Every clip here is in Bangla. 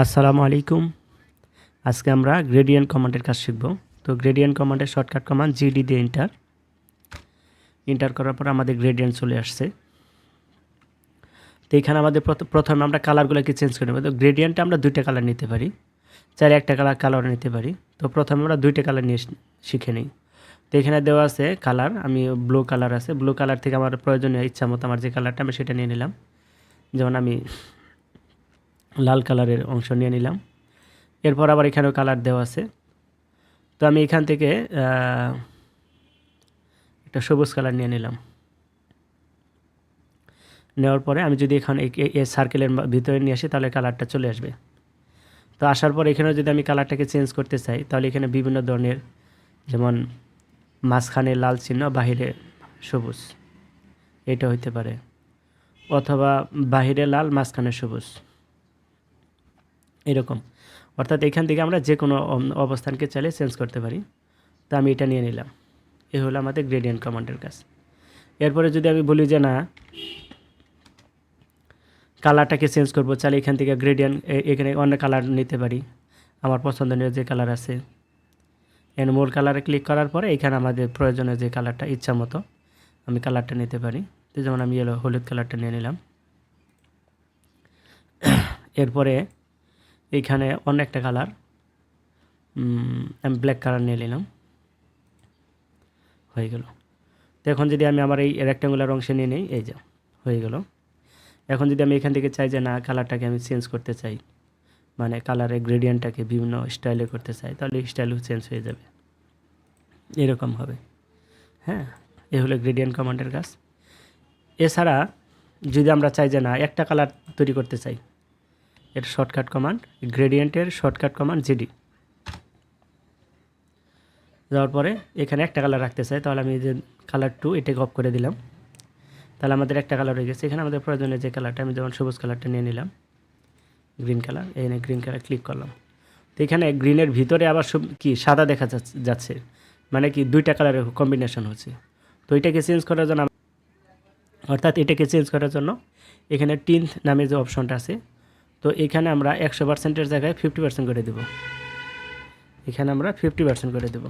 আসসালামু আলাইকুম। আজকে আমরা গ্রেডিয়েন্ট কমান্ডের কাজ শিখব। তো গ্রেডিয়েন্ট কমান্ডের শর্টকাট কমান্ড জিডি দিয়ে ইন্টার ইন্টার করার পর আমাদের গ্রেডিয়েন্ট চলে আসছে। তো এখানে আমাদের প্রথমে আমরা কালারগুলোকে চেঞ্জ করে নেব। তো গ্রেডিয়েন্টে আমরা দুইটা কালার নিতে পারি। চারে একটা কালার কালার নিতে পারি। তো প্রথমে আমরা দুইটা কালার নিয়ে শিখে নিই। তো এখানে দেওয়া আছে কালার আমি ব্লু কালার আছে। ব্লু কালার থেকে আমার প্রয়োজনীয় ইচ্ছা মতো আমার যে কালারটা আমি সেটা নিয়ে নিলাম। যেমন আমি লাল কালারের অংশ নিয়ে নিলাম। এরপর আবার এখানেও কালার দেওয়া আছে। তো আমি এখান থেকে একটা সবুজ কালার নিয়ে নিলাম। নেওয়ার পরে আমি যদি এখানে এই সার্কেলের ভিতরে নিয়ে আসি, তাহলে কালারটা চলে আসবে। তো আসার পর এখানে যদি আমি কালারটাকে চেঞ্জ করতে চাই, তাহলে এখানে বিভিন্ন ধরনের, যেমন মাঝখানে লাল চিহ্ন, বাহিরে সবুজ। এটা হইতে পারে। অথবা বাহিরে লাল, মাঝখানে সবুজ। এরকম। অর্থাৎ এখান থেকে আমরা যে কোনো অবস্থানকে চাইলে চেঞ্জ করতে পারি। তো আমি এটা নিয়ে নিলাম। এ হলো আমাদের গ্রেডিয়েন্ট কমান্ডের কাজ। এরপরে যদি আমি বলি যে না কালারটাকে চেঞ্জ করব, চাইলে এখান থেকে গ্রেডিয়েন্ট এখানে অন্য কালার নিতে পারি। আমার পছন্দনীয় যে কালার আছে। এন মূল কালারে ক্লিক করার পরে এখানে আমাদের প্রয়োজনীয় যে কালারটা ইচ্ছা মতো আমি কালারটা নিতে পারি। যেমন আমি এলো হলুদ কালারটা নিয়ে নিলাম। এরপরে এইখানে অন্য একটা কালার আমি ব্ল্যাক কালার নিয়ে নিলাম। হয়ে গেল। তো এখন যদি আমি আমার এই রেক্টাঙ্গুলার অংশে নিয়ে নিই, এই যে, হয়ে গেল। এখন যদি আমি এখান থেকে চাই যে না কালারটাকে আমি চেঞ্জ করতে চাই মানে কালারের গ্রেডিয়েন্টটাকে বিভিন্ন স্টাইলে করতে চাই, তাহলে স্টাইলও চেঞ্জ হয়ে যাবে। এরকম হবে। হ্যাঁ এ হলো গ্রেডিয়েন্ট কমান্ডের কাজ। এছাড়া যদি আমরা চাই যে না, একটা কালার তৈরি করতে চাই এর শর্টকাট কমান্ড গ্রেডিয়েন্টের শর্টকাট কমান্ড জিডি যাওয়ার পরে এখানে একটা কালার রাখতে চাই, তাহলে আমি যে কালার টু এটাকে অফ করে দিলাম। তাহলে আমাদের একটা কালার হয়ে গেছে। এখানে আমাদের প্রয়োজনীয় যে কালারটা আমি যেমন সবুজ কালারটা নিয়ে নিলাম গ্রিন কালার এখানে গ্রিন কালার ক্লিক করলাম। তো এখানে গ্রিনের ভিতরে আবার সব কি, সাদা দেখা যাচ্ছে। মানে কি, দুইটা কালারের কম্বিনেশন হচ্ছে। তো এটাকে চেঞ্জ করার জন্য অর্থাৎ এটাকে চেঞ্জ করার জন্য এখানে টিন্থ নামে যে অপশনটা আছে তো এখানে আমরা একশো পার্সেন্টের জায়গায় ফিফটি পার্সেন্ট করে দেবো। এখানে আমরা ফিফটি পার্সেন্ট করে দেবো।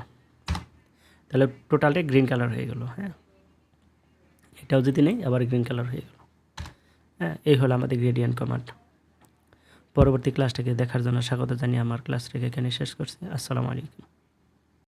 তাহলে টোটালটাই গ্রিন কালার হয়ে গেল হ্যাঁ। এটাও যদি নেই, আবার গ্রিন কালার হয়ে গেল। হ্যাঁ এই হলো আমাদের গ্রেডিয়েন্ট কমান্ড পরবর্তী ক্লাসটাকে দেখার জন্য স্বাগত জানিয়ে আমার ক্লাসটাকে এখানে শেষ করছি। আসসালামু আলাইকুম।